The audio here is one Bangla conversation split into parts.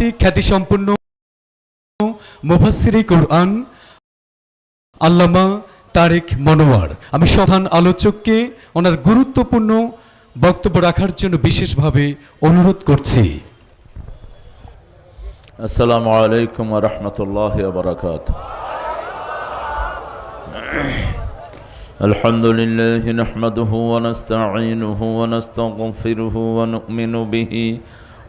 আন্তর্জাতিক খ্যাতিসম্পন্ন মুফাসসিরি কোরআন আল্লামা তারেক মনোয়ার আমি সধান আলোচককে ওনার গুরুত্বপূর্ণ বক্তব্য রাখার জন্য বিশেষভাবে অনুরোধ করছি السلام عليكم ورحمة الله وبركاته الحمد لله نحمده ونستعينه ونستغفره ونؤمن به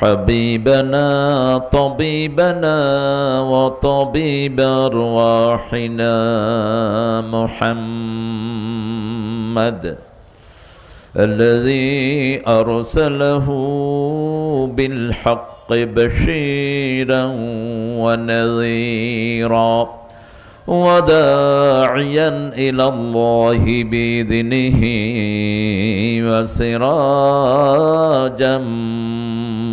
حبيبنا طبيبنا وطبيب أرواحنا محمد الذي أرسله بالحق بشيرا ونذيرا وداعيا إلى الله بإذنه وسراجا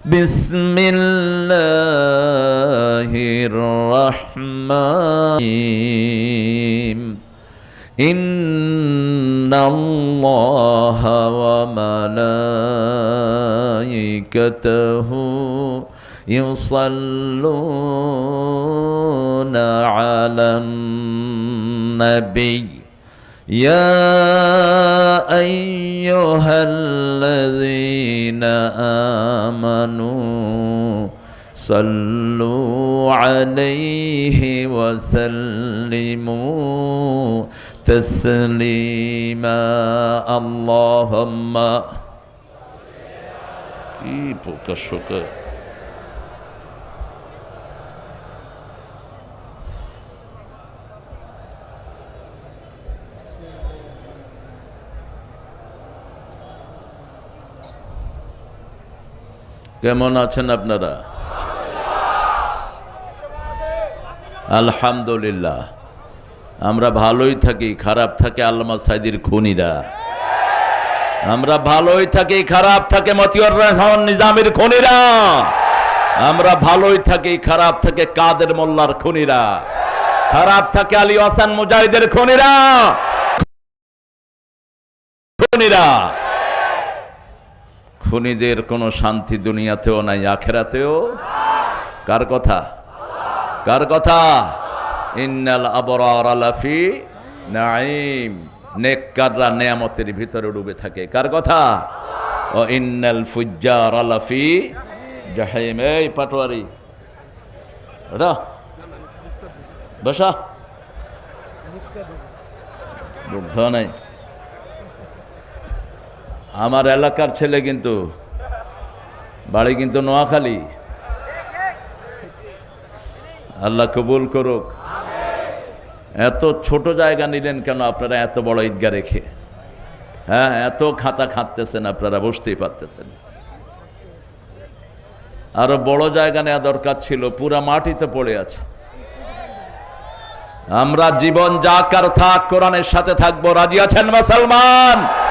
بسم الله الرحمن إن الله وملائكته يصلون على النبي. يا أيها الذين آمنوا صلوا عليه وسلموا تسليما اللهم কি প্রকাশকে কেমন আছেন আপনারা? আলহামদুলিল্লাহ। আমরা ভালোই থাকি, খারাপ থাকে আল্লামা সাইদির খুনিরা। আমরা ভালোই থাকি, খারাপ থাকে মতিউর রহমান নিজামের খুনিরা। আমরা ভালোই থাকি, খারাপ থাকে কাদের মোল্লার খুনিরা। খারাপ থাকে আলী হাসান মুজাহিদের খুনিরা। খুনিরা। খুনিদের কোনো শান্তি দুনিয়াতেও নাই, আখেরাতেও? কার কথা? কার কথা? ইন্নাল আবরার আলাফি নাইম নেককাররা নেয়ামতের ভিতরে ডুবে থাকে। কার কথা? ও ইন্নাল ফুজ্জার আলাফি জাহিম। এই পাটোয়ারি বসা। বুদ্ধ নাই। আমার এলাকার ছেলে কিন্তু, বাড়ি কিন্তু নোয়াখালী। আল্লাহ কবুল করুক। এত ছোট জায়গা নিলেন কেন আপনারা এত বড় ঈদগা রেখে? হ্যাঁ এত খাতা খাঁদতেছেন আপনারা বসতেই পারতেছেন। আরও বড় জায়গা নেওয়া দরকার ছিল, পুরা মাটিতে পড়ে আছে। আমরা জীবন যাকার থাক, কোরআনের সাথে থাকব, রাজি আছেন মুসলমান?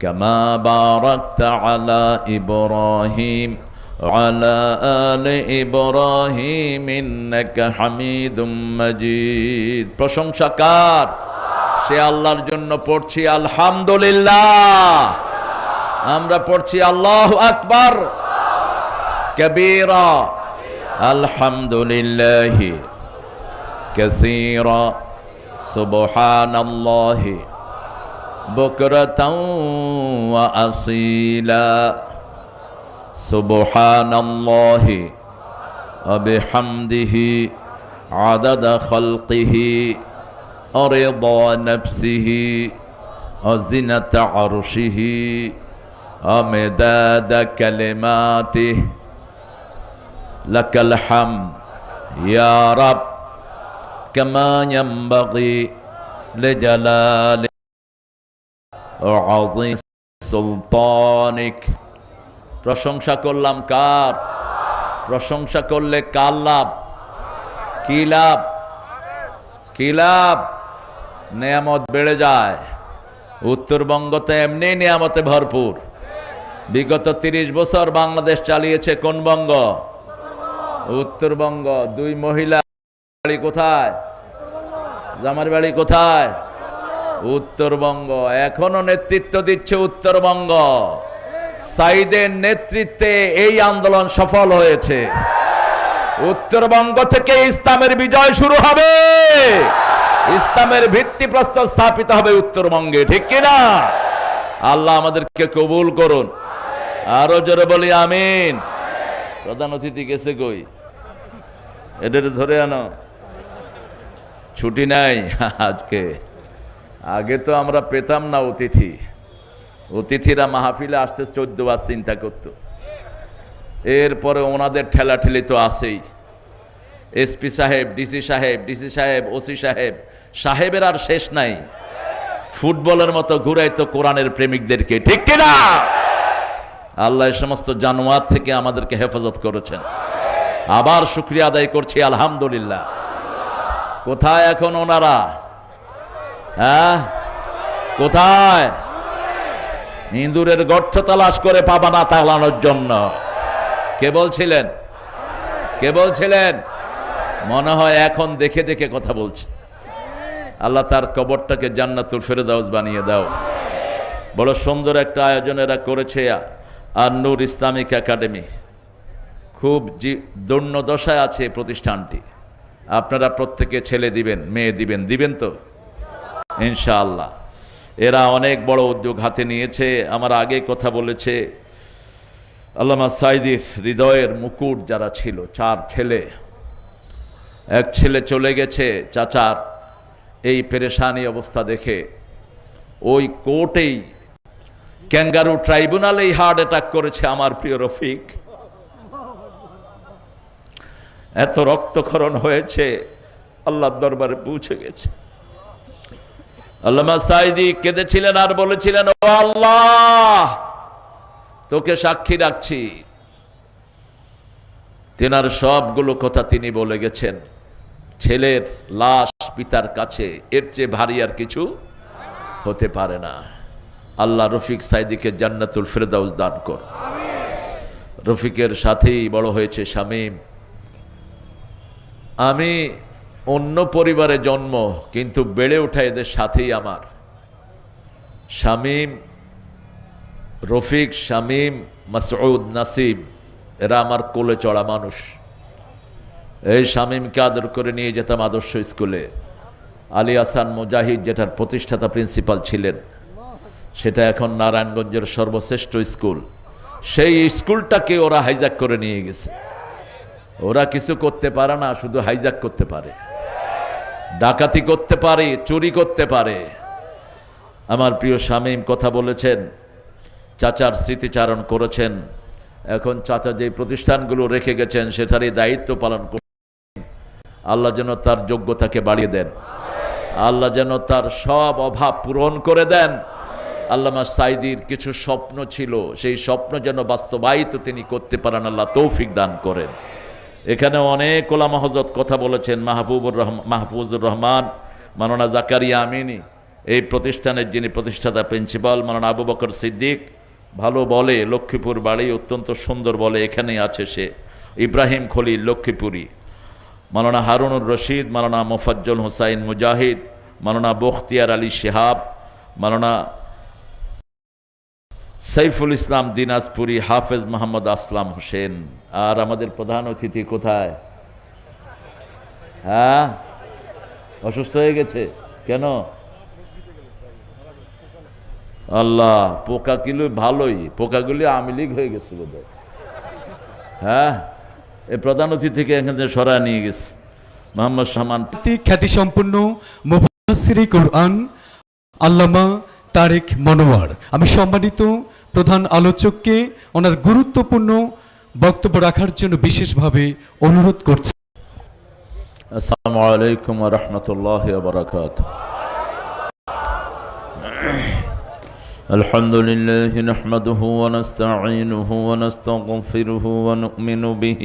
كما باركت على إبراهيم وعلى آل إبراهيم إنك حميد مجيد প্রশংসা কার সে আল্লাহর জন্য পড়ছি আলহামদুলিল্লাহ আমরা পড়ছি আল্লাহ আকবার কবীরা আলহামদুলিল্লাহ كثيرا سبحان الله بكرة وأصيلا. سبحان الله وبحمده عدد خلقه ورضا نفسه وزنة عرشه ومداد كلماته. لك الحمد يا رب كما ينبغي لجلال وعظيم سلطانك প্রশংসা করলাম কার প্রশংসা করলে কার লাভ কি লাভ কি লাভ নিয়ামত বেড়ে যায় উত্তরবঙ্গতে এমনি নিয়ামতে ভরপুর বিগত তিরিশ বছর বাংলাদেশ চালিয়েছে কোন বঙ্গ উত্তরবঙ্গ দুই মহিলা বাড়ি কোথায় জামার বাড়ি কোথায় উত্তরবঙ্গ। এখনও নেতৃত্ব দিচ্ছে উত্তরবঙ্গ। সাইদের নেতৃত্বে এই আন্দোলন সফল হয়েছে। উত্তরবঙ্গ থেকে ইসলামের বিজয় শুরু হবে। ইসলামের ভিত্তিপ্রস্তর স্থাপিত হবে উত্তরবঙ্গে, ঠিক কিনা আল্লাহ আমাদেরকে কবুল করুন। আরও জোরে বলি আমিন। প্রধান অতিথি গেছে কই? এদের ধরে আনো। ছুটি নাই আজকে। আগে তো আমরা পেতাম না অতিথি। অতিথিরা মাহফিলে আসতে চোদ্দ বার চিন্তা করত। এরপরে ওনাদের ঠেলাঠেলি তো আসেই এসপি সাহেব, ডিসি সাহেব ডিসি সাহেব, ওসি সাহেব, সাহেবের আর শেষ নাই। ফুটবলের মতো ঘুরাই তো কোরআনের প্রেমিকদেরকে, ঠিক কিনা? আল্লাহ সমস্ত জানোয়ার থেকে আমাদেরকে হেফাজত করেছেন। আবার শুক্রিয়া আদায় করছি, আলহামদুলিল্লাহ। কোথায় এখন ওনারা? হ্যাঁ? কোথায়? ইঁদুরের গর্থ তালাশ করে পাবা না তালানোর জন্য। কে বলছিলেন? কে বলছিলেন? মনে হয় এখন দেখে দেখে কথা বলছে। আল্লাহ তার কবরটাকে জান্নাতুল ফেরদাউস বানিয়ে দাও। বড় সুন্দর একটা আয়োজন এরা করেছে আর নূর ইসলামিক একাডেমি। খুব জি দশায় আছে প্রতিষ্ঠানটি। আপনারা প্রত্যেকে ছেলে দিবেন, মেয়ে দিবেন দিবেন তো? ইনশাআল্লাহ। এরা অনেক বড় উদ্যোগ হাতে নিয়েছে। আমার আগে কথা বলেছে আল্লামা সাইদির হৃদয়ের মুকুট যারা ছিল, চার ছেলে। এক ছেলে চলে গেছে চাচার এই পেরেশানি অবস্থা দেখে। ওই কোর্টেই ক্যাঙ্গারু ট্রাইব্যুনালেই হার্ট অ্যাটাক করেছে আমার প্রিয় রফিক। এত রক্তক্ষরণ হয়েছে, আল্লাহর দরবারে পৌঁছে গেছে। আল্লামা সাইদি কেঁদেছিলেন আর বলেছিলেন, ও আল্লাহ, তোকে সাক্ষী রাখছি। তেনার সবগুলো কথা তিনি বলে গেছেন। ছেলের লাশ পিতার কাছে, এর চেয়ে ভারী আর কিছু হতে পারে না। আল্লাহ রফিক সাইদিকে জান্নাতুল ফেরদাউস দান কর রফিকের সাথেই বড় হয়েছে শামীম। আমি অন্য পরিবারে জন্ম, কিন্তু বেড়ে ওঠা এদের সাথেই আমার। শামীম, রফিক, শামীম, মাসউদ নাসিম এরা আমার কোলে চড়া মানুষ। এই শামীমকে আদর করে নিয়ে যেতাম আদর্শ স্কুলে। আলী আসান মুজাহিদ, যেটার প্রতিষ্ঠাতা প্রিন্সিপাল ছিলেন, সেটা এখন নারায়ণগঞ্জের সর্বশ্রেষ্ঠ স্কুল। সেই স্কুলটাকে ওরা হাইজাক করে নিয়ে গেছে। ওরা কিছু করতে পারে না, শুধু হাইজাক করতে পারে। ডাকাতি করতে পারে, চুরি করতে পারে। আমার প্রিয় স্বামী কথা বলেছেন, চাচার স্মৃতিচারণ করেছেন। এখন চাচা যে প্রতিষ্ঠানগুলো রেখে গেছেন, সেটারই দায়িত্ব পালন করছেন। আল্লাহ যেন তার যোগ্যতাকে বাড়িয়ে দেন। আল্লাহ যেন তার সব অভাব পূরণ করে দেন। আল্লামা সাইদির কিছু স্বপ্ন ছিল, সেই স্বপ্ন যেন বাস্তবায়িত তিনি করতে পারেন, আল্লাহ তৌফিক দান করেন। এখানে অনেক ওলামা হজরত কথা বলেছেন, মাহবুবুর রহমান মাহফুজুর রহমান, মাননা জাকারিয়া আমিনী, এই প্রতিষ্ঠানের যিনি প্রতিষ্ঠাতা প্রিন্সিপাল, মাননা আবু বকর সিদ্দিক, ভালো বলে, লক্ষ্মীপুর বাড়ি অত্যন্ত সুন্দর বলে এখানেই আছে সে, ইব্রাহিম খলিল লক্ষ্মীপুরী মালানা হারুনুর রশিদ মালানা মোফাজ্জল হুসাইন মুজাহিদ মালানা বখতিয়ার আলী শিহাব মালানা সাইফুল ইসলাম দিনাজপুরি হাফেজ মোহাম্মদ আসলাম হোসেন। আর আমাদের প্রধান অতিথি কোথায়? হ্যাঁ? অসুস্থ হয়ে গেছে? কেন? আল্লাহ পোকাগুলো ভালোই। পোকাগুলি আওয়ামী লীগ হয়ে গেছে বোধ হ্যাঁ? এই প্রধান অতিথিকে এখান থেকে সরায় নিয়ে গেছে। মোহাম্মদ সামান খ্যাতি সম্পন্ন আল্লামা তারেক মনোয়ার আমি সম্মানিত প্রধান আলোচককে ওনার গুরুত্বপূর্ণ বক্তব্য রাখার জন্য বিশেষভাবে অনুরোধ করছি আসসালামু আলাইকুম রহমতুল্লাহ বরকাত الحمد لله نحمده ونستعينه ونستغفره ونؤمن به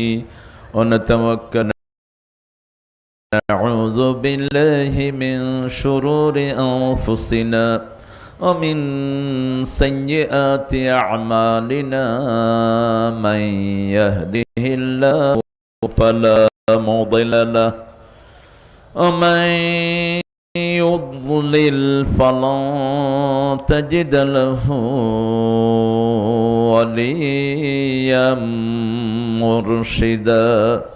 ونتوكل نعوذ بالله من شرور أنفسنا ومن سيئات أعمالنا من يهده الله فلا مضل له ومن يضلل فلن تجد له وليا مرشدا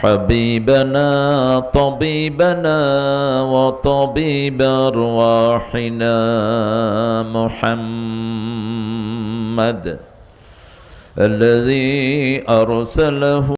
حبيبنا طبيبنا وطبيب أرواحنا محمد الذي أرسله